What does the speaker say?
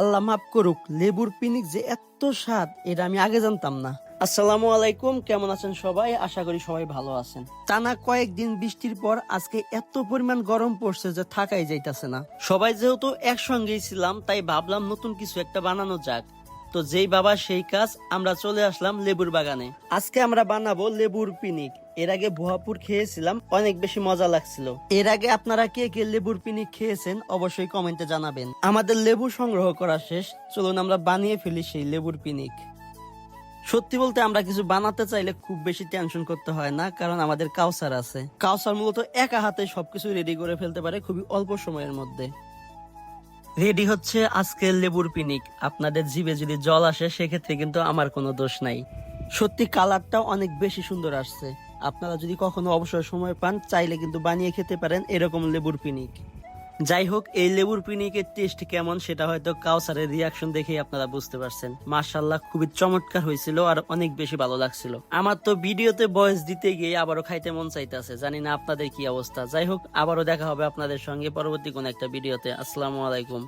আল্লাহ মাফ করুক, লেবুর পিনিক যে এত স্বাদ, এটা আমি আগে জানতাম না। আসসালামু আলাইকুম, কেমন আছেন সবাই? আশা করি সবাই ভালো আছেন। টানা কয়েকদিন বৃষ্টির পর আজকে এত পরিমাণ গরম পড়ছে যে থাকাই যাইতাছে না। সবাই যেহেতু একসঙ্গেই ছিলাম, তাই ভাবলাম নতুন কিছু একটা বানানো যাক। তো যেই বাবা সেই কাজ, আমরা চলে আসলাম লেবুর বাগানে। আজকে আমরা বানাবো লেবুর পিনিক। এর আগে ভুয়াপুর খেয়েছিলাম, অনেক বেশি মজা লাগছিল। এর আগে আপনারা কে কে লেবুর পিনিক খেয়েছেন, অবশ্যই কমেন্টে জানাবেন। আমাদের লেবু সংগ্রহ করা শেষ, চলুন আমরা বানিয়ে ফেলি সেই লেবুর পিনিক। সত্যি বলতে আমরা কিছু বানাতে চাইলে খুব বেশি টেনশন করতে হয় না, কারণ আমাদের কাউসার আছে। কাউসার মূলত একা হাতে সবকিছু রেডি করে ফেলতে পারে খুবই অল্প সময়ের মধ্যে। রেডি হচ্ছে আজকের লেবুর পিনিক। আপনাদের জিভে যদি জল আসে, সেক্ষেত্রে কিন্তু আমার কোনো দোষ নাই। সত্যি, কালারটাও অনেক বেশি সুন্দর আসছে। আপনারা যদি কখনো অবসর সময় পান, চাইলে কিন্তু বানিয়ে খেতে পারেন এরকম লেবুর পিনিক। যাই হোক, এই লেবুর পিনিকের টেস্ট কেমন সেটা হয়তো কাউসারের রিয়াকশন দেখেই আপনারা বুঝতে পারছেন। মার্শাল্লাহ খুবই চমৎকার হয়েছিল আর অনেক বেশি ভালো লাগছিল। আমার তো ভিডিওতে বয়স দিতে গিয়ে আবারও খাইতে মন চাইতেছে, জানি না আপনাদের কি অবস্থা। যাই হোক, আবারও দেখা হবে আপনাদের সঙ্গে পরবর্তী কোন একটা ভিডিওতে। আসসালামু আলাইকুম।